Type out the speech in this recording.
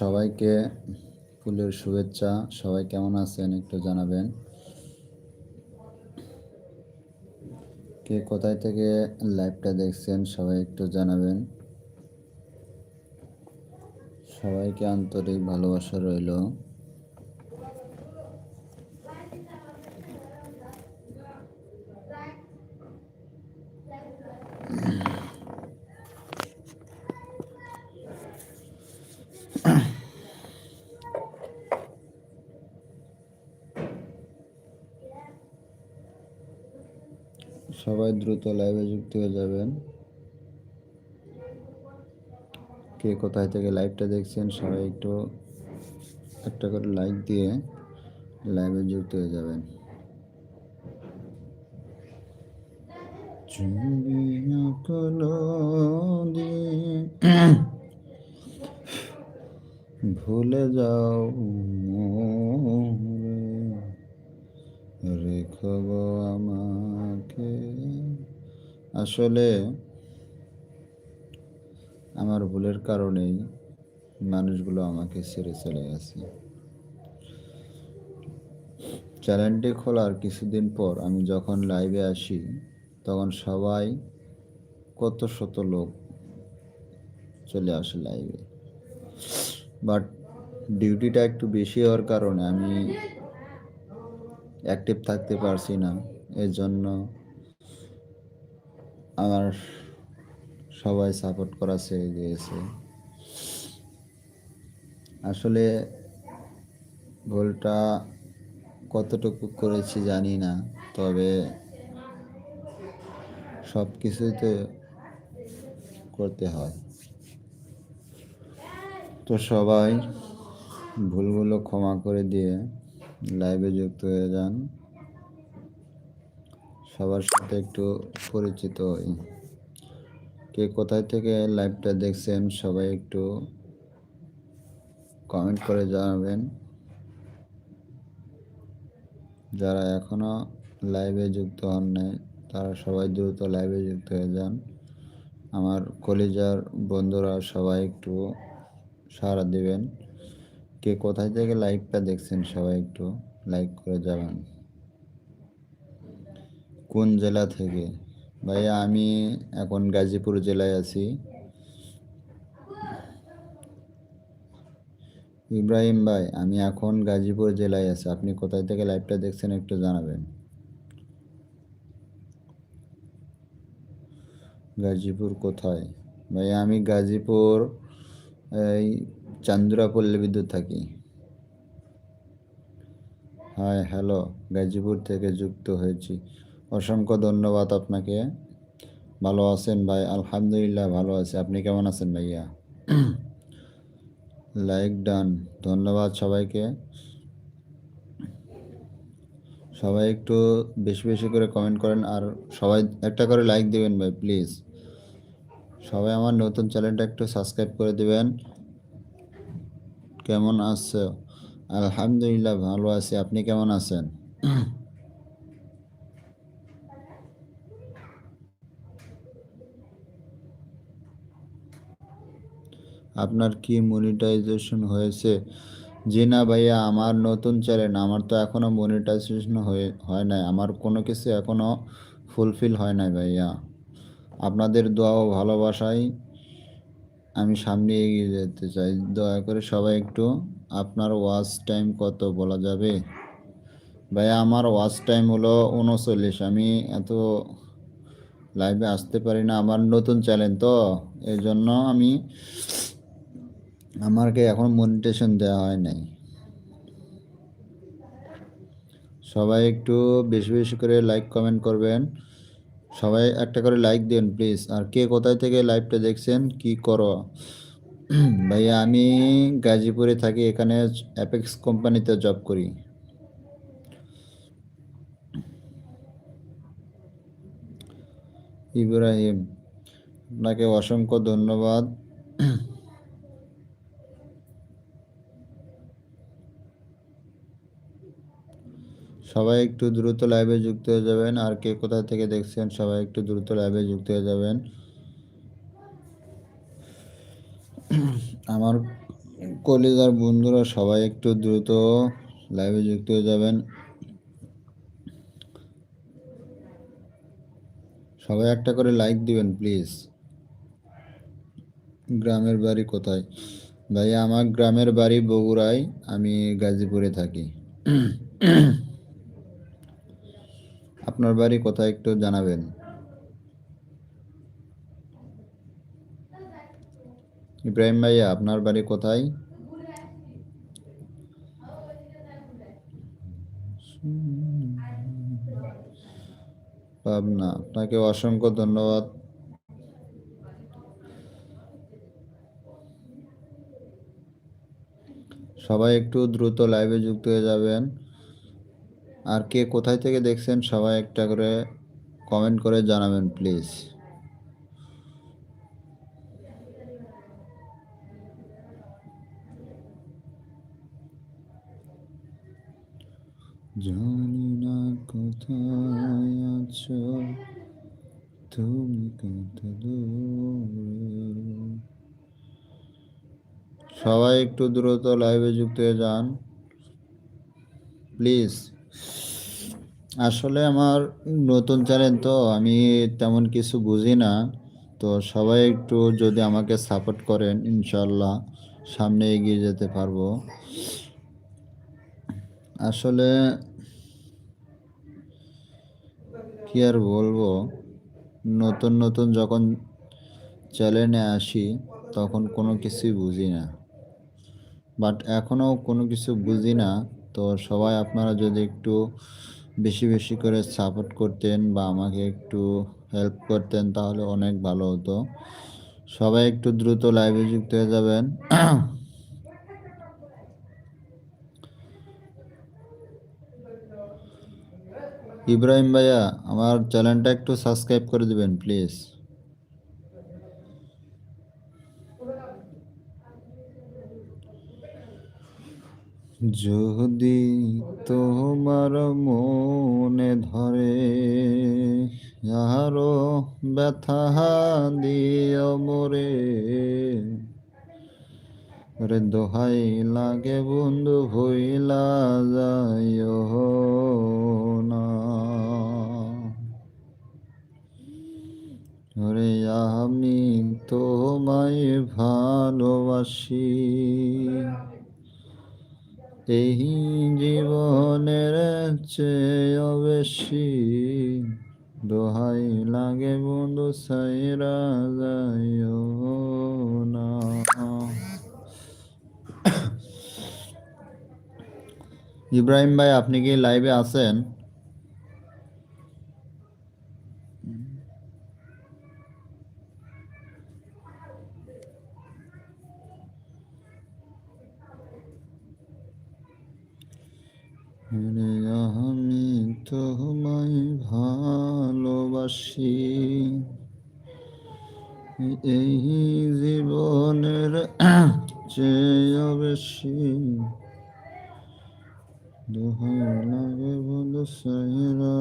সবাইকে ফুলের শুভেচ্ছা। সবাই কেমন আছেন একটু জানাবেন। কে কোথায় থেকে লাইভটা দেখছেন সবাই একটু জানাবেন। সবাইকে আন্তরিক ভালোবাসা রইল। সবাই দ্রুত লাইভে যুক্ত হয়ে যাবেন। কে কোথায় থেকে লাইভটা দেখছেন সবাই একটু একটা করে লাইক দিয়ে লাইভে যুক্ত হয়ে যাবেন। ভুলে যাও। রেখব আমাকে। আসলে আমার ভুলের কারণেই মানুষগুলো আমাকে ছেড়ে চলে গেছে। চ্যানেলটি খোলার কিছুদিন পর আমি যখন লাইভে আসি, তখন সবাই কত শত লোক চলে আসে লাইভে বাট ডিউটিটা একটু বেশি হওয়ার কারণে আমি অ্যাক্টিভ থাকতে পারছি না। এর জন্য আমার সবাই সাপোর্ট করা ছেড়ে দিয়েছে। আসলে ভুলটা কতটুকু করেছি জানি না, তবে সব কিছুই তো করতে হয়। তো সবাই ভুলগুলো ক্ষমা করে দিয়ে লাইভে যুক্ত হয়ে যান। সবার সাথে একটু পরিচিত হই। কে কোথায় থেকে লাইভটা দেখছেন সবাই একটু কমেন্ট করে জানাবেন। যারা এখনও লাইভে যুক্ত হন নাই, তারা সবাই দ্রুত লাইভে যুক্ত হয়ে যান। আমার কলিজার বন্ধুরা সবাই একটু সাড়া দিবেন। কে কোথায় থেকে লাইভটা দেখছেন সবাই একটু লাইক করে যাবেন কোন জেলা থেকে? ভাইয়া, আমি এখন গাজীপুর জেলায় আছি। ইব্রাহিম ভাই, আমি এখন গাজীপুর জেলায় আছি। আপনি কোথায় থেকে লাইভটা দেখছেন একটু জানাবেন। গাজীপুর কোথায়? ভাইয়া, আমি গাজীপুর, এই চান্দুরা পল্লী বিদ্যুৎ থাকি। হাই, হ্যালো, গাজীপুর থেকে যুক্ত হয়েছি। অসংখ্য ধন্যবাদ আপনাকে। ভালো আছেন ভাই? আলহামদুলিল্লাহ ভালো আছি। আপনি কেমন আছেন ভাইয়া? Like done. ধন্যবাদ সবাইকে। সবাই একটু বেশি বেশি করে কমেন্ট করেন আর সবাই একটা করে লাইক দিবেন ভাই প্লিজ সবাই আমার নতুন চ্যানেলটা একটু সাবস্ক্রাইব করে দিবেন। কেমন আছো? আলহামদুলিল্লাহ ভালো আছি। আপনি কেমন আছেন? আপনার কি মনিটাইজেশন হয়েছে? জি না ভাইয়া, আমার নতুন চ্যানেল আমার তো এখনও মনিটাইজেশন হয়ে, হয় নাই। আমার কোনো কিছু এখনও ফুলফিল হয় নাই ভাইয়া। আপনাদের দোয়া ভালোবাসায় আমি সামনে এগিয়ে যেতে চাই। দয়া করে সবাই একটু, আপনার ওয়াচ টাইম কত বলা যাবে? ভাইয়া আমার ওয়াচ টাইম হলো উনচল্লিশ আমি এত লাইভে আসতে পারি না, আমার নতুন চ্যানেল তো। এই জন্য আমি আমাকে এখন মনিটেশন দেওয়া হয় নাই। সবাই একটু বেশি বেশি করে লাইক কমেন্ট করবেন। সবাই একটা করে লাইক দিন প্লিজ আর কে কোথায় থেকে লাইভটা দেখছেন, কি করো? ভাইয়া, আমি গাজীপুরে থাকি, এখানে অ্যাপেক্স কোম্পানিতে জব করি। ইব্রাহিম, আপনাকে অসংখ্য ধন্যবাদ। সবাই একটু দ্রুত লাইভে যুক্ত হয়ে যাবেন। আর কে কোথা থেকে দেখছেন, সবাই একটু দ্রুত লাইভে যুক্ত হয়ে যাবেন। আমার কলিজার বন্ধুরা সবাই একটু দ্রুত লাইভে যুক্ত হয়ে যাবেন। সবাই একটা করে লাইক দিবেন প্লিজ গ্রামের বাড়ি কোথায়? ভাই আমার গ্রামের বাড়ি বগুড়ায়, আমি গাজীপুরে থাকি। আপনার বাড়ি কোথায় একটু জানাবেন? ইব্রাহিম ভাইয়া, আপনার বাড়ি কোথায়? পাবনা, আপনাকে অসংখ্য ধন্যবাদ। সবাই একটু দ্রুত লাইভে যুক্ত হয়ে যাবেন। আর কে কোথায় থেকে দেখছেন সবাই একটা করে কমেন্ট করে জানাবেন প্লিজ জানি না কোথায় আছো, তুমি কত সবাই একটু দ্রুত লাইভে যুক্ত হয়ে যান প্লিজ আসলে আমার নতুন চ্যানেল তো আমি তেমন কিছু বুঝি না। তো সবাই একটু যদি আমাকে সাপোর্ট করেন ইনশাল্লাহ সামনে এগিয়ে যেতে পারব। আসলে কি আর বলব? নতুন নতুন যখন চ্যানেলে আসি, তখন কোনো কিছুই বুঝি না। বাট এখনও কোনো কিছু বুঝি না। তো সবাই আপনারা যদি একটু বেশি বেশি করে সাপোর্ট করতেন বা আমাকে একটু হেল্প করতেন তাহলে অনেক ভালো হতো। সবাই একটু দ্রুত লাইভে যুক্ত হয়ে যাবেন। ইব্রাহিম ভাইয়া, আমার চ্যানেলটা একটু সাবস্ক্রাইব করে দিবেন প্লিজ যদি তোমার মনে ধরে আরও ব্যথা দিও মোরে রে দোহাই লাগে বন্ধু হইলা যায় না। রে আমি তোমায় ভালোবাসি। এই জীবনের চেয়ে বেশি দোহাই লাগে বন্ধু সাইরা যাইও না। ইব্রাহিম ভাই, আপনি কি লাইভে আছেন? রে আমি তোমায় ভালোবাসি। এই জীবনের চেয়ে বেশি দোহাই লাগে বলো সাইরা